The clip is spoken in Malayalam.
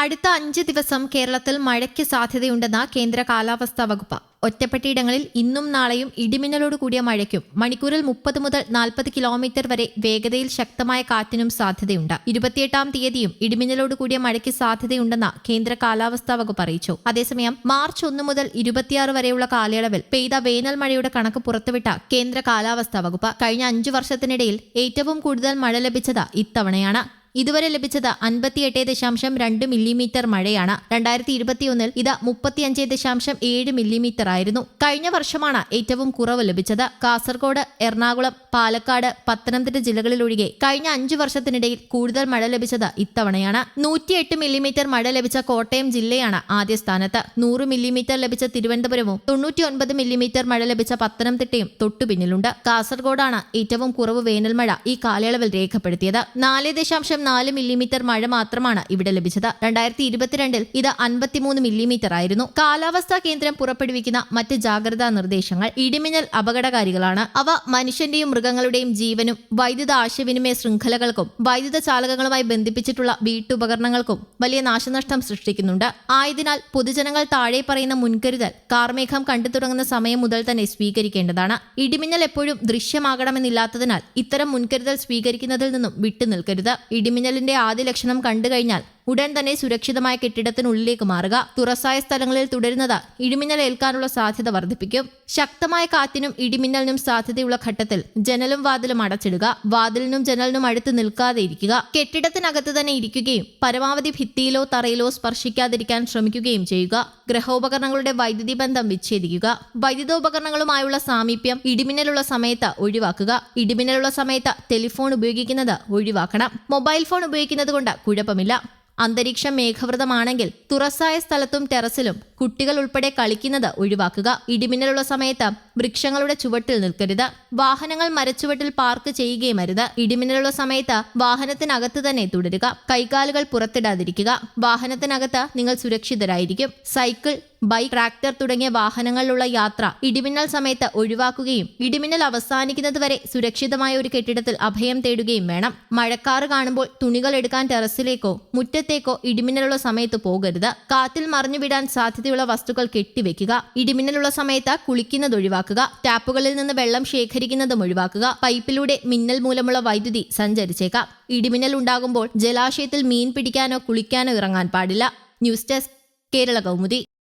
അടുത്ത അഞ്ച് ദിവസം കേരളത്തിൽ മഴയ്ക്ക് സാധ്യതയുണ്ടെന്ന കേന്ദ്ര കാലാവസ്ഥാ വകുപ്പ്. ഒറ്റപ്പെട്ടയിടങ്ങളിൽ ഇന്നും നാളെയും ഇടിമിന്നലോട് കൂടിയ മഴയ്ക്കും മണിക്കൂറിൽ മുപ്പത് മുതൽ നാൽപ്പത് കിലോമീറ്റർ വരെ വേഗതയിൽ ശക്തമായ കാറ്റിനും സാധ്യതയുണ്ട്. ഇരുപത്തിയെട്ടാം തീയതിയും ഇടിമിന്നലോട് കൂടിയ മഴയ്ക്ക് സാധ്യതയുണ്ടെന്ന് കേന്ദ്ര കാലാവസ്ഥാ വകുപ്പ് അറിയിച്ചു. അതേസമയം മാർച്ച് ഒന്ന് മുതൽ ഇരുപത്തിയാറ് വരെയുള്ള കാലയളവിൽ പെയ്ത വേനൽ മഴയുടെ കണക്ക് പുറത്തുവിട്ട കേന്ദ്ര കാലാവസ്ഥാ വകുപ്പ് കഴിഞ്ഞ അഞ്ചു വർഷത്തിനിടയിൽ ഏറ്റവും കൂടുതൽ മഴ ലഭിച്ചത് ഇത്തവണയാണ്. ഇതുവരെ ലഭിച്ചത് അൻപത്തിയെട്ട് ദശാംശം രണ്ട് മില്ലിമീറ്റർ മഴയാണ്. രണ്ടായിരത്തി ഇരുപത്തിയൊന്നിൽ ഇത് മുപ്പത്തിയഞ്ച് ദശാംശം ഏഴ് മില്ലിമീറ്റർ ആയിരുന്നു. കഴിഞ്ഞ വർഷമാണ് ഏറ്റവും കുറവ് ലഭിച്ചത്. കാസർഗോഡ് എറണാകുളം പാലക്കാട് പത്തനംതിട്ട ജില്ലകളിലൊഴികെ കഴിഞ്ഞ അഞ്ചു വർഷത്തിനിടയിൽ കൂടുതൽ മഴ ലഭിച്ചത് ഇത്തവണയാണ്. നൂറ്റിയെട്ട് മില്ലിമീറ്റർ മഴ ലഭിച്ച കോട്ടയം ജില്ലയാണ് ആദ്യ സ്ഥാനത്ത്. നൂറ് മില്ലിമീറ്റർ ലഭിച്ച തിരുവനന്തപുരവും തൊണ്ണൂറ്റിയൊൻപത് മില്ലിമീറ്റർ മഴ ലഭിച്ച പത്തനംതിട്ടയും തൊട്ടുപിന്നിലുണ്ട് കാസർഗോഡാണ് ഏറ്റവും കുറവ് വേനൽമഴ ഈ കാലയളവിൽ രേഖപ്പെടുത്തിയത്. നാല് ദശാംശം നാല് മില്ലിമീറ്റർ മഴ മാത്രമാണ് ഇവിടെ ലഭിച്ചത്. രണ്ടായിരത്തി ഇരുപത്തിരണ്ടിൽ ഇത് അൻപത്തിമൂന്ന് മില്ലിമീറ്റർ ആയിരുന്നു. കാലാവസ്ഥാ കേന്ദ്രം പുറപ്പെടുവിക്കുന്ന മറ്റ് ജാഗ്രതാ നിർദ്ദേശങ്ങൾ ഇടിമിന്നൽ അപകടകാരികളാണ്. അവ മനുഷ്യന്റെയും മൃഗങ്ങളുടെയും ജീവനും വൈദ്യുത ആശയവിനിമയ ശൃംഖലകൾക്കും വൈദ്യുത ചാലകങ്ങളുമായി ബന്ധിപ്പിച്ചിട്ടുള്ള വീട്ടുപകരണങ്ങൾക്കും വലിയ നാശനഷ്ടം സൃഷ്ടിക്കുന്നുണ്ട്. ആയതിനാൽ പൊതുജനങ്ങൾ താഴെ പറയുന്ന മുൻകരുതൽ കാർമേഘം കണ്ടു തുടങ്ങുന്ന സമയം മുതൽ തന്നെ സ്വീകരിക്കേണ്ടതാണ്. ഇടിമിന്നൽ എപ്പോഴും ദൃശ്യമാകണമെന്നില്ലാത്തതിനാൽ ഇത്തരം മുൻകരുതൽ സ്വീകരിക്കുന്നതിൽ നിന്നും വിട്ടുനിൽക്കരുത്. ഇടിമിന്നലിന്റെ ആദ്യ ലക്ഷണം കണ്ടു കഴിഞ്ഞാൽ ഉടൻ തന്നെ സുരക്ഷിതമായ കെട്ടിടത്തിനുള്ളിലേക്ക് മാറുക. തുറസായ സ്ഥലങ്ങളിൽ തുടരുന്നത് ഇടിമിന്നൽ ഏൽക്കാനുള്ള സാധ്യത വർദ്ധിപ്പിക്കും. ശക്തമായ കാറ്റിനും ഇടിമിന്നലിനും സാധ്യതയുള്ള ഘട്ടത്തിൽ ജനലും വാതിലും അടച്ചിടുക. വാതിലിനും ജനലിനും അടുത്ത് നിൽക്കാതെ ഇരിക്കുക. കെട്ടിടത്തിനകത്ത് തന്നെ ഇരിക്കുകയും പരമാവധി ഭിത്തിയിലോ തറയിലോ സ്പർശിക്കാതിരിക്കാൻ ശ്രമിക്കുകയും ചെയ്യുക. ഗ്രഹോപകരണങ്ങളുടെ വൈദ്യുതി ബന്ധം വിച്ഛേദിക്കുക. വൈദ്യുതോപകരണങ്ങളുമായുള്ള സാമീപ്യം ഇടിമിന്നലുള്ള സമയത്ത് ഒഴിവാക്കുക. ഇടിമിന്നലുള്ള സമയത്ത് ടെലിഫോൺ ഉപയോഗിക്കുന്നത് ഒഴിവാക്കണം. മൊബൈൽ ഫോൺ ഉപയോഗിക്കുന്നത് കൊണ്ട് കുഴപ്പമില്ല. അന്തരീക്ഷം മേഘവൃതമാണെങ്കിൽ തുറസായ സ്ഥലത്തും ടെറസിലും കുട്ടികൾ ഉൾപ്പെടെ കളിക്കുന്നത് ഒഴിവാക്കുക. ഇടിമിന്നലുള്ള സമയത്ത് വൃക്ഷങ്ങളുടെ ചുവട്ടിൽ നിൽക്കരുത്. വാഹനങ്ങൾ മരച്ചുവട്ടിൽ പാർക്ക് ചെയ്യുകയും അരുത്. ഇടിമിന്നലുള്ള സമയത്ത് വാഹനത്തിനകത്ത് തന്നെ തുടരുക. കൈകാലുകൾ പുറത്തിടാതിരിക്കുക. വാഹനത്തിനകത്ത് നിങ്ങൾ സുരക്ഷിതരായിരിക്കും. സൈക്കിൾ ബൈക്ക് ട്രാക്ടർ തുടങ്ങിയ വാഹനങ്ങളിലുള്ള യാത്ര ഇടിമിന്നൽ സമയത്ത് ഒഴിവാക്കുകയും ഇടിമിന്നൽ അവസാനിക്കുന്നതുവരെ സുരക്ഷിതമായ ഒരു കെട്ടിടത്തിൽ അഭയം തേടുകയും വേണം. മഴക്കാറ് കാണുമ്പോൾ തുണികൾ എടുക്കാൻ ടെറസിലേക്കോ മുറ്റത്തേക്കോ ഇടിമിന്നലുള്ള സമയത്ത് പോകരുത്. കാറ്റിൽ മറിഞ്ഞുവിടാൻ സാധ്യതയുള്ള വസ്തുക്കൾ കെട്ടിവെക്കുക. ഇടിമിന്നലുള്ള സമയത്ത് കുളിക്കുന്നത് ഒഴിവാക്കുക. ടാപ്പുകളിൽ നിന്ന് വെള്ളം ശേഖരിക്കുന്നതും ഒഴിവാക്കുക. പൈപ്പിലൂടെ മിന്നൽ മൂലമുള്ള വൈദ്യുതി സഞ്ചരിച്ചേക്കാം. ഇടിമിന്നൽ ഉണ്ടാകുമ്പോൾ ജലാശയത്തിൽ മീൻ പിടിക്കാനോ കുളിക്കാനോ ഇറങ്ങാൻ പാടില്ല. News desk Kerala Kaumudi.